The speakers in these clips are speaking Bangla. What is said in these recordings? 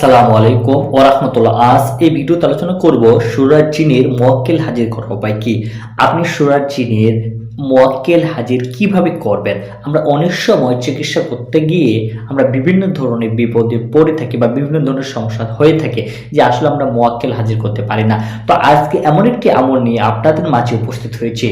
আসসালামু আলাইকুম ওরহমতুল্লাহ আজ এই ভিডিওতে আলোচনা করব সুরাজ জিনের মোয়াক্কেল হাজির করার উপায় কি? আপনি সুরাজ জিনের মোয়াক্কেল হাজির কীভাবে করবেন? আমরা অনেক সময় চিকিৎসা করতে গিয়ে আমরা বিভিন্ন ধরনের বিপদে পড়ে থাকি বা বিভিন্ন ধরনের সমস্যা হয়ে থাকে যে আসলে আমরা মোয়াক্কেল হাজির করতে পারি না। তো আজকে এমন একটি আমল নিয়ে আপনাদের মাঝে উপস্থিত হয়েছে।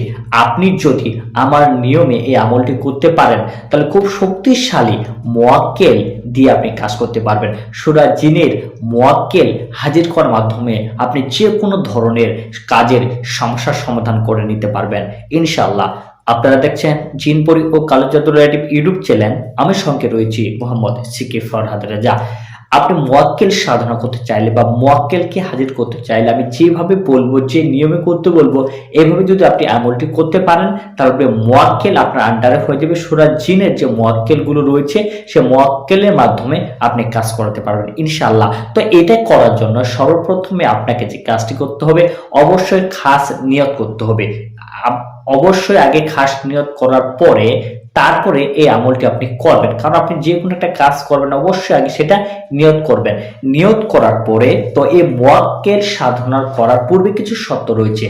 আপনি যদি আমার নিয়মে এই আমলটি করতে পারেন, তাহলে খুব শক্তিশালী মোয়াক্কেল দিয়ে আপনি কাজ করতে পারবেন। সুরা জিনের মোয়াক্কেল হাজির করার মাধ্যমে আপনি যে কোনো ধরনের কাজের সমস্যার সমাধান করে নিতে পারবেন। ইনশাল্লাহ আপনারা দেখছেন জিনপরি ও কালো জাদু ইউটিউব চ্যানেল। আমি সঙ্গে রয়েছি মোহাম্মদ সিকিফ ফরহাদ রেজা। আপনি মোয়াক্কেল সাধনা করতে চাইলে বা মোয়াক্কেলকে হাজির করতে চাইলে আমি যেভাবে বলব, যে নিয়মে করতে বলব এইভাবে যদি আপনি আমলটি করতে পারেন, তাহলে মোয়াক্কেল আপনার আন্ডারে হয়ে যাবে। সুরা জিনের যে মোয়াক্কেলগুলো রয়েছে, সে মোয়াক্কেলের মাধ্যমে আপনি কাজ করাতে পারবেন, ইনশাআল্লাহ। তো এটা করার জন্য সর্বপ্রথমে আপনাকে যে কাজটি করতে হবে, অবশ্যই খাস নিয়ত করতে হবে। অবশ্যই আগে খাস নিয়ত করার পরে তারপরে এই আমলটি আপনি করবেন। কারণ আপনি যে কোনো একটা কাজ করবেন, অবশ্যই আগে সেটা নিয়ত করবেন। নিয়ত করার পরে তো এই ওয়াক্যের সাধনা করার পূর্বে কিছু শর্ত রয়েছে।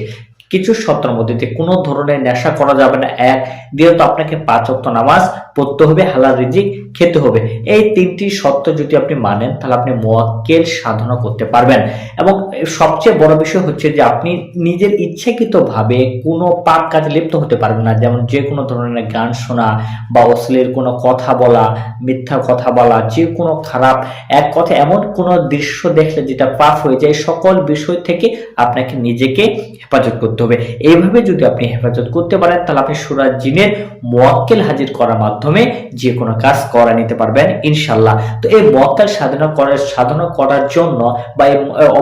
কিছু শর্তের মধ্যে কোনো ধরনের নেশা করা যাবে না। এক দ্বিতীয়ত আপনাকে পাঁচ ওয়াক্ত নামাজ পড়তে হবে, হালাল রিজিক খেতে হবে। এই তিনটি শর্ত যদি আপনি মানেন, তাহলে আপনি মোয়াক্কেল সাধনা করতে পারবেন। এবং সবচেয়ে বড় বিষয় হচ্ছে যে আপনি নিজের ইচ্ছাকৃতভাবে কোনো পাপ কাজে লিপ্ত হতে পারবেন না। যেমন যে কোনো ধরনের গান শোনা বা অশ্লীল কোনো কথা বলা, মিথ্যা কথা বলা, যে কোনো খারাপ এক কথা, এমন কোনো দৃশ্য দেখলে যেটা পাপ হয়ে যায়, সকল বিষয় থেকে আপনাকে নিজেকে হেফাজত করতে হবে। এইভাবে যদি আপনি হেফাজত করতে পারেন, তাহলে আপনি সুরাজ জিনের মোয়াক্কেল হাজির করার মাধ্যমে যে কোনো কাজ করা নিতে পারবেন ইনশাল্লাহ তো এই মোয়াক্কেল সাধনা করার সাধনা করার জন্য বা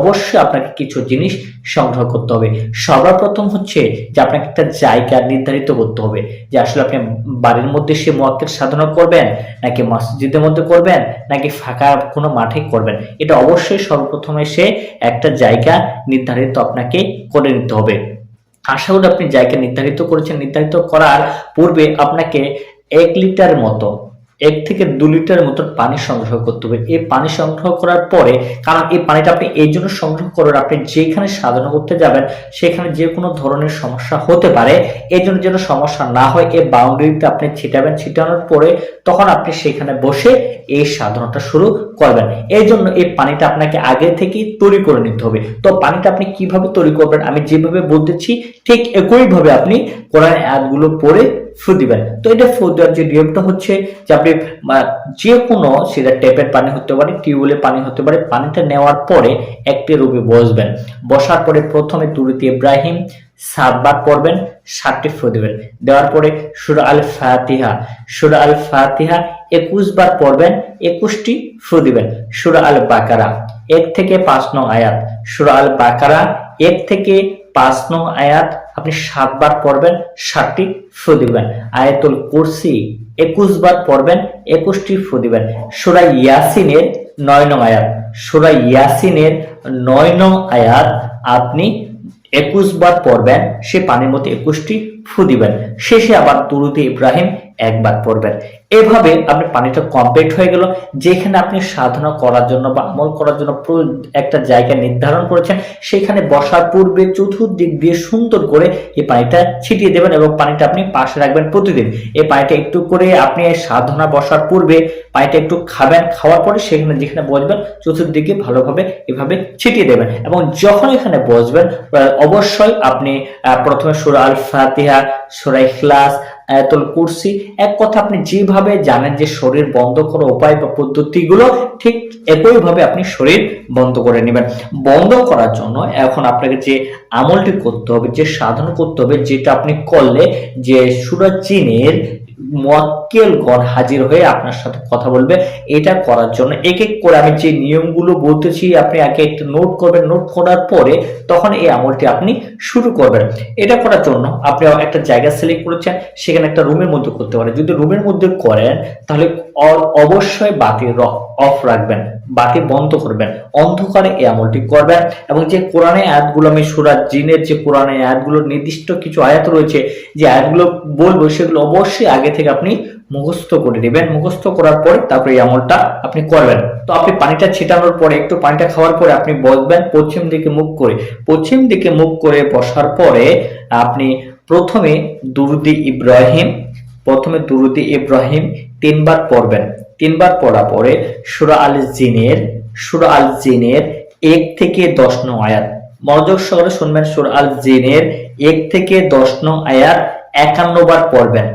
অবশ্যই আপনাকে কিছু জিনিস সংগ্রহ করতে হবে। সর্বপ্রথম হচ্ছে যে আপনাকে একটা জায়গা নির্ধারিত করতে হবে। যে আসলে আপনি বাড়ির মধ্যে সে মোয়াক্কেল সাধনা করবেন, নাকি মসজিদের মধ্যে করবেন, নাকি ফাঁকা কোনো মাঠে করবেন। এটা অবশ্যই সর্বপ্রথমে সে একটা জায়গা নির্ধারিত আপনাকে করে নিতে হবে। আশা করি আপনি জায়গা নির্ধারিত করেছেন, নির্ধারিত করার পূর্বে আপনাকে এক লিটার মতো, এক থেকে দু লিটার মতো পানি সংগ্রহ করতে হবে। এই পানি সংগ্রহ করার পরে, কারণ এই পানিটা আপনি এই জন্য সংগ্রহ করেন আপনি যেখানে সাধনা করতে যাবেন, সেখানে যে কোনো ধরনের সমস্যা হতে পারে। এই জন্য যেন সমস্যা না হয়, এই বাউন্ডারিতে আপনি ছিটাবেন। ছিটানোর পরে তখন আপনি সেখানে বসে এই সাধনাটা শুরু করবেন। এই জন্য এই পানিটা আপনাকে আগে থেকেই তৈরি করে নিতে হবে। তো পানিটা আপনি কীভাবে তৈরি করবেন? আমি যেভাবে বলতেছি, ঠিক একইভাবে আপনি কোরআন আয়াতগুলো পড়ে ফু দিবেন। তো এটা ফু দেওয়ার যে নিয়মটা হচ্ছে যে আপনি যে কোনো সেটা ট্যাপের পানি হতে পারে, টিউবওয়েলের পানি হতে পারে, পানিটা নেওয়ার পরে একটি রূপে বসবেন। বসার পরে প্রথমে তুরিতে ইব্রাহিম সাতবার পড়বেন সাতটি ফু দিবেন। দেওয়ার পরে সুরা আল ফাতিহা সুরা আল ফাতিহা একুশ বার পড়বেন, একুশটি ফু দিবেন। সুরা আল বাকারা এক থেকে পাঁচ নং আয়াত। সুরা আল বাকারা এক থেকে পাঁচ নং আয়াত। আপনি সাতবার পড়বেন, ষাটটি ফু দিবেন। আয়াতুল কুরসি, একুশ বার পড়বেন, একুশটি ফু দিবেন। সুরা ইয়াসিনের নয় নং আয়াত। সুরা ইয়াসিনের নয় নং আয়াত আপনি একুশ বার পড়বেন, সে পানির মধ্যে একুশটি ফু দিবেন। শেষে আবার তুরুতে ইব্রাহিম একবার পড়বেন। এভাবে আপনি পানিটা কমপ্লিট হয়ে গেল, যেখানে আপনি সাধনা করার জন্য বা আমল করার জন্য একটা জায়গা নির্ধারণ করেছেন, সেখানে বসার পূর্বে চতুর্দিক দিয়ে সুন্দর করে এই পানিটা ছিটিয়ে দেবেন এবং পানিটা আপনি পাশে রাখবেন প্রতিদিন। এই পানিটা একটু করে আপনি সাধনা বসার পূর্বে পানিটা একটু খাবেন, খাওয়ার পরে সেখানে যেখানে বসবেন, চতুর্দিকে ভালোভাবে এভাবে ছিটিয়ে দেবেন এবং যখন এখানে বসবেন অবশ্যই আপনি প্রথমে সুরা আল ফাতিহা সুরা ইখলাস আয়াতুল কুরসি, এক কথা আপনি যেভাবে জানেন যে শরীর বন্ধ করার উপায় বা পদ্ধতিগুলো, ঠিক একইভাবে আপনি শরীর বন্ধ করে নেবেন। বন্ধ করার জন্য এখন আপনাকে যে আমলটি করতে হবে, যে সাধন করতে হবে, যেটা আপনি করলে যে সুরাজ জিনের মোয়াক্কেল গণ হাজির হয়ে আপনার সাথে কথা বলবে। এটা করার জন্য এক এক করে আমি যে নিয়মগুলো বলতেছি, আপনি আগে একটু নোট করবেন। নোট করার পরে তখন এই আমলটি আপনি শুরু করবেন। এটা করার জন্য আপনি একটা জায়গা সিলেক্ট করেছেন, সেখানে একটা রুমের মধ্যে করতে পারেন। যদি রুমের মধ্যে করেন, তাহলে অবশ্যই বাতি অফ রাখবেন, বাতি বন্ধ করবেন, অন্ধকারে এই আমলটি করবেন এবং যে কোরআনে আয়াতগুলো আমি সুরাজ জিনের যে কোরআনে আয়াতগুলোর নির্দিষ্ট কিছু আয়াত রয়েছে, যে আয়াতগুলো বলব, সেগুলো অবশ্যই আগে থেকে আপনি মুখস্থ করে নেবেন। মুখস্থ করার পরে তারপরে এই আমলটা আপনি করবেন। তো আপনি পানিটা ছিটানোর পরে, একটু পানিটা খাওয়ার পরে আপনি বসবেন পশ্চিম দিকে মুখ করে। পশ্চিম দিকে মুখ করে বসার পরে আপনি প্রথমে দুরুদি ইব্রাহিম, প্রথমে দুরুদি ইব্রাহিম তিনবার পড়বেন। তিনবার পড়া পরে সুরা আল জিনের সুরা আল জিনের এক থেকে দশ নং আয়াত। মনোযোগ সহকারে শুনবেন সুরা আল জিনের এক থেকে দশ নং আয়াত একান্নবার পড়বেন।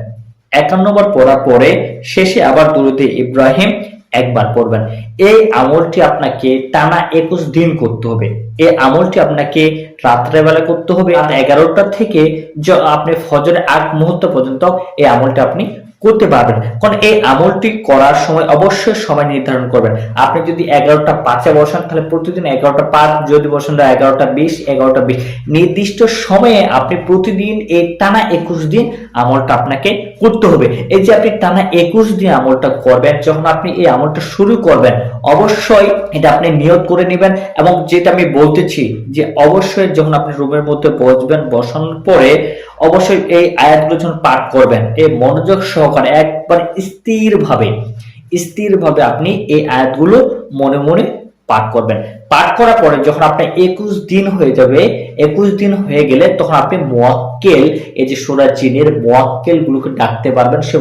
একান্ন বার পড়ার পরে শেষে আবার দুরুদে ইব্রাহিম একবার পড়বেন। এই আমলটি আপনাকে টানা একুশ দিন করতে হবে। এই আমলটি আপনাকে রাত্রেবেলা করতে হবে। এগারোটা থেকে আপনি ফজরের আগ মুহূর্ত পর্যন্ত এই আমলটি আপনি করতে পারবেন। কারণ এই আমলটি করার সময় অবশ্যই সময় নির্ধারণ করবেন। আপনি যদি এগারোটা পাঁচে বসান, তাহলে প্রতিদিন এগারোটা পাঁচ, যদি বসান তাহলে এগারোটা বিশ এগারোটা বিশ। নির্দিষ্ট সময়ে আপনি প্রতিদিন এই টানা একুশ দিন আমলটা আপনাকে করতে হবে। এই যে আপনি টানা একুশ দিন আমলটা করবেন, যখন আপনি এই আমলটা শুরু করবেন, অবশ্যই এটা আপনি নিয়োগ করে নেবেন এবং যেটা আমি বলতেছি যে অবশ্যই যখন আপনি রুমের মধ্যে বসবেন, বসানোর পরে অবশ্যই এই আয়াতগুলো যখন পাঠ করবেন এই মনোযোগ সহকারে একবার স্থিরভাবে স্থিরভাবে স্থির ভাবে আপনি এই আয়াতগুলো মনে মনে পাঠ করবেন। পাঠ করার পরে যখন আপনার একুশ দিন হয়ে যাবে, একুশ দিন হয়ে গেলে তখন আপনি মোয়াক্কেল, এই যে সুরা জিনের মোয়াক্কেল গুলোকে ডাকতে পারবেন, সে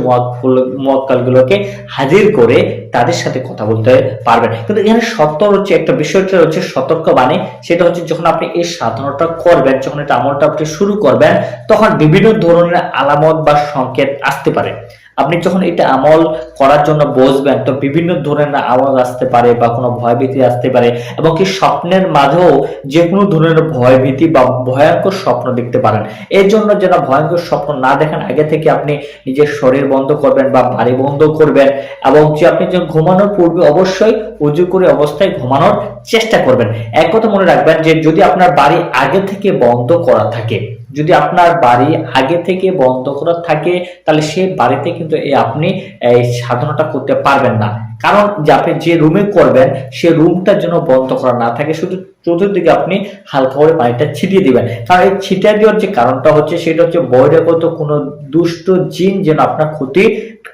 মোয়াক্কেল গুলোকে হাজির করে তাদের সাথে কথা বলতে পারবেন। কিন্তু এখানে সতর্ক হচ্ছে, একটা বিষয়টা হচ্ছে সতর্ক বাণী সেটা হচ্ছে যখন আপনি এই সাধনাটা করবেন, যখন এটা আমলটা আপনি শুরু করবেন, তখন বিভিন্ন ধরনের আলামত বা সংকেত আসতে পারে। আপনি যখন এটা আমল করার জন্য বসবেন, তো বিভিন্ন ধরনের আওয়াজ আসতে পারে বা কোনো ভয়ভীতি আসতে পারে এবং কি স্বপ্নের মাঝেও যে কোনো ধরনের ভয়ভীতি বা ভয়ঙ্কর স্বপ্ন দেখতে পারেন। এর জন্য যেন ভয়ঙ্কর স্বপ্ন না দেখেন, আগে থেকে আপনি নিজের শরীর বন্ধ করবেন বা বাড়ি বন্ধ করবেন এবং যে আপনি যে ঘুমানোর পূর্বে অবশ্যই উজু করে অবস্থায় ঘুমানোর চেষ্টা করবেন। এক কথা মনে রাখবেন যে যদি আপনার বাড়ি আগে থেকে বন্ধ করা থাকে যদি আপনার বাড়ি আগে থেকে বন্ধ করা থাকে, তাহলে সেই বাড়িতে কিন্তু এই আপনি এই সাধনাটা করতে পারবেন না। কারণ যে আপনি যে রুমে করবেন, সে রুমটা যেন বন্ধ করা না থাকে। শুধু চতুর্দিকে আপনি হালকা করে পানিটা ছিটিয়ে দিবেন। কারণ এই ছিটিয়ে দেওয়ার যে কারণটা হচ্ছে, সেটা হচ্ছে বহিরাগত কোনো দুষ্ট জিন যেন আপনার ক্ষতি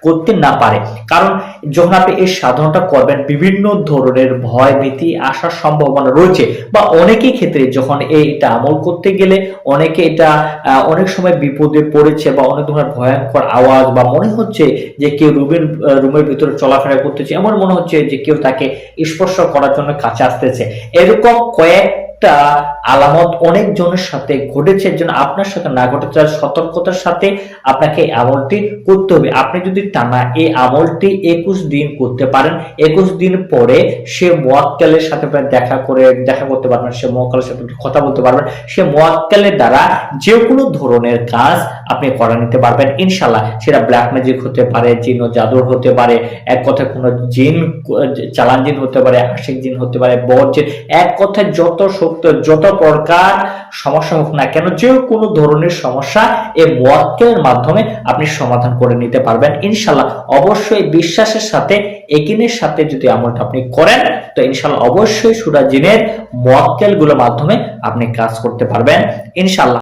করতে না পারে। কারণ যখন আপনি এই সাধনটা করবেন, বিভিন্ন ধরনের ভয় ভীতি আসার সম্ভাবনা রয়েছে বা অনেকেই ক্ষেত্রে যখন এইটা আমল করতে গেলে অনেকে এটা অনেক সময় বিপদে পড়েছে বা অনেক ধরনের ভয়ঙ্কর আওয়াজ বা মনে হচ্ছে যে কেউ রুমের রুমের ভিতরে চলাফেরা করতেছে। এমন মনে হচ্ছে যে কেউ তাকে স্পর্শ করার জন্য কাছে আসতেছে। এরকম 回 কয়েকটা আলামত অনেক জনের সাথে ঘটেছে এর জন্য আপনার সাথে না ঘটে। তার সতর্কতার সাথে আপনাকে এই আমলটি করতে হবে। আপনি যদি টানা এই আমলটি একুশ দিন করতে পারেন, একুশ দিন পরে সে মোয়াক্কেলের সাথে দেখা করে, দেখা করতে পারবেন, সে মোয়াক্কেলের সাথে কথা বলতে পারবেন। সে মোয়াক্কেলের দ্বারা যে কোনো ধরনের কাজ আপনি করা নিতে পারবেন ইনশাল্লাহ সেটা ব্ল্যাক ম্যাজিক হতে পারে, জিন ও জাদুর হতে পারে, এক কথায় কোনো জিন চালান জিন হতে পারে, আশিক জিন হতে পারে বদ জিন এক কথায় যত শক্ত যত প্রকার সমস্যা হোক না কেন, যে কোনো ধরনের সমস্যা এই মোয়াক্কেলের মাধ্যমে আপনি সমাধান করে নিতে পারবেন। ইনশাল্লাহ অবশ্যই বিশ্বাসের সাথে একিনের সাথে যদি আমলটা আপনি করেন, তো ইনশাল্লাহ অবশ্যই সুরাজিনের মোয়াক্কেলগুলোর মাধ্যমে আপনি কাজ করতে পারবেন। ইনশাল্লাহ